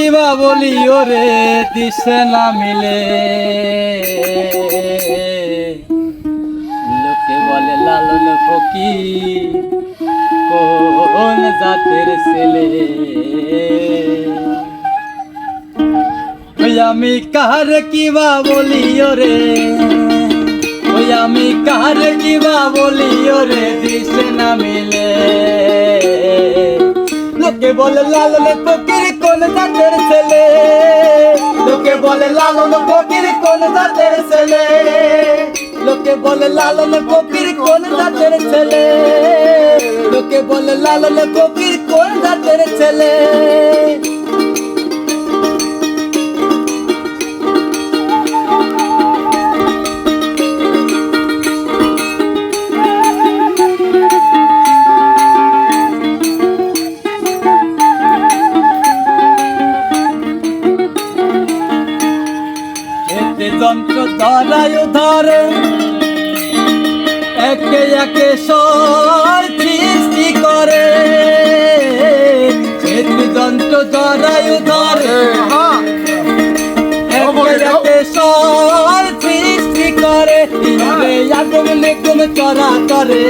কিবা বলি ওরে দিশে না মিলে। লোকে বলে, লালন ফকির, কোন জাতের ছেলে? আমি কার কিবা বলি ওরে ওই আমি কার কিবা বলি ওরে দিশে না মিলে। লোকে বলে, লালন ফকির বলে লালন ফকির কোন জাতের ছেলে? লোকে বলে লালন ফকির কোন জাতের ছেলে? লোকে বলে লালন ফকির কোন জাতের ছেলে? ধরায় ধরে। একে একে স্বর সৃষ্টি করে। যন্ত্র ধরায় ধরে। একে একে স্বর সৃষ্টি করে। আগুন নিগুম চরা করে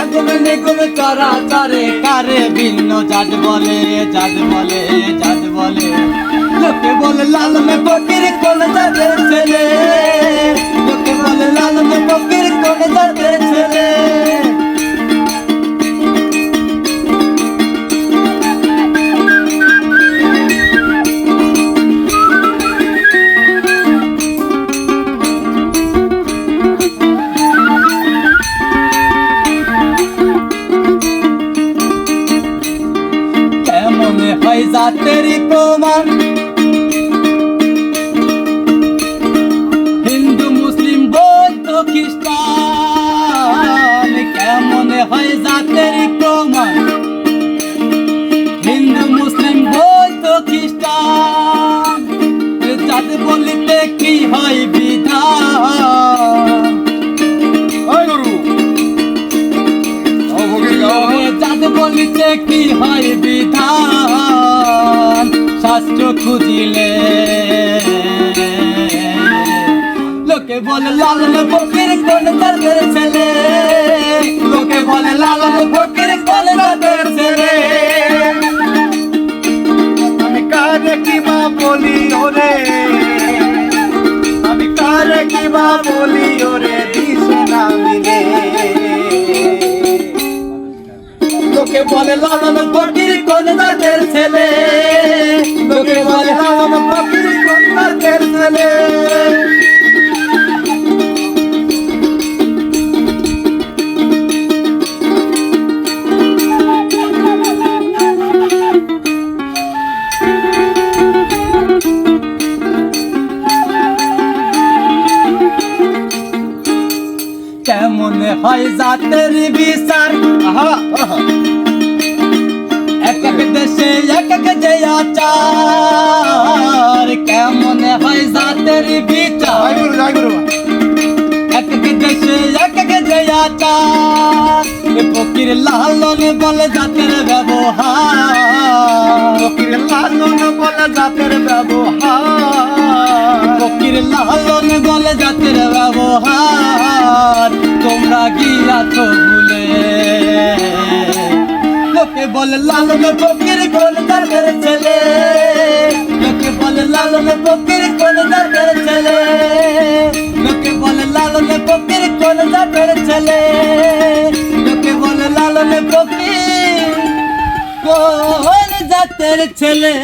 আগুন চরা করে কারে ভিন্ন জাত বলে জাত বলে জাত বলে। লোকে বলে, লাল মে ফকির, কোন জাতের ছেলে? লোকে বলে, লাল মে ফকির, কোন জাতের ছেলে? কেমন হয় হয় জাতের প্রমাণ। হিন্দু মুসলিম বৌদ্ধ খ্রিস্টান জাত বলিতে কি হয় বিধান? জাত বলিতে কি হয় বিধান? শাস্ত্র খুঁজিলে লোকে বলে লালন ফকির কোন জাতের ছেলে? লোকে বলে লালন ফকির কোন জাতের ছেলে? আমি কারে কিবা বলি ওরে? আমি কারে কিবা বলি ওরে? দিশে না মিলে। লোকে বলে লালন ফকির কোন জাতের ছেলে? লোকে হয় জাতের বিচার। এক এক দেশে এক এক যে আচার কেমন হয় জাতের বিচার? এক এক দেশে এক এক যে আচার ফকির লালন বলে জাতের ব্যবহার। ফকির লালন বলে জাতের ব্যবহার। ফকির লালন বলে জাতের ব্যবহার। গিয়াছ ভুলে। লোকে বলে লালন ফকির, কোন জাতের ছেলে? লোকে বলে লালন ফকির, কোন জাতের ছেলে? লোকে বলে লালন ফকির, কোন জাতের ছেলে? লোকে বলে লালন ফকির, কোন জাতের ছেলে?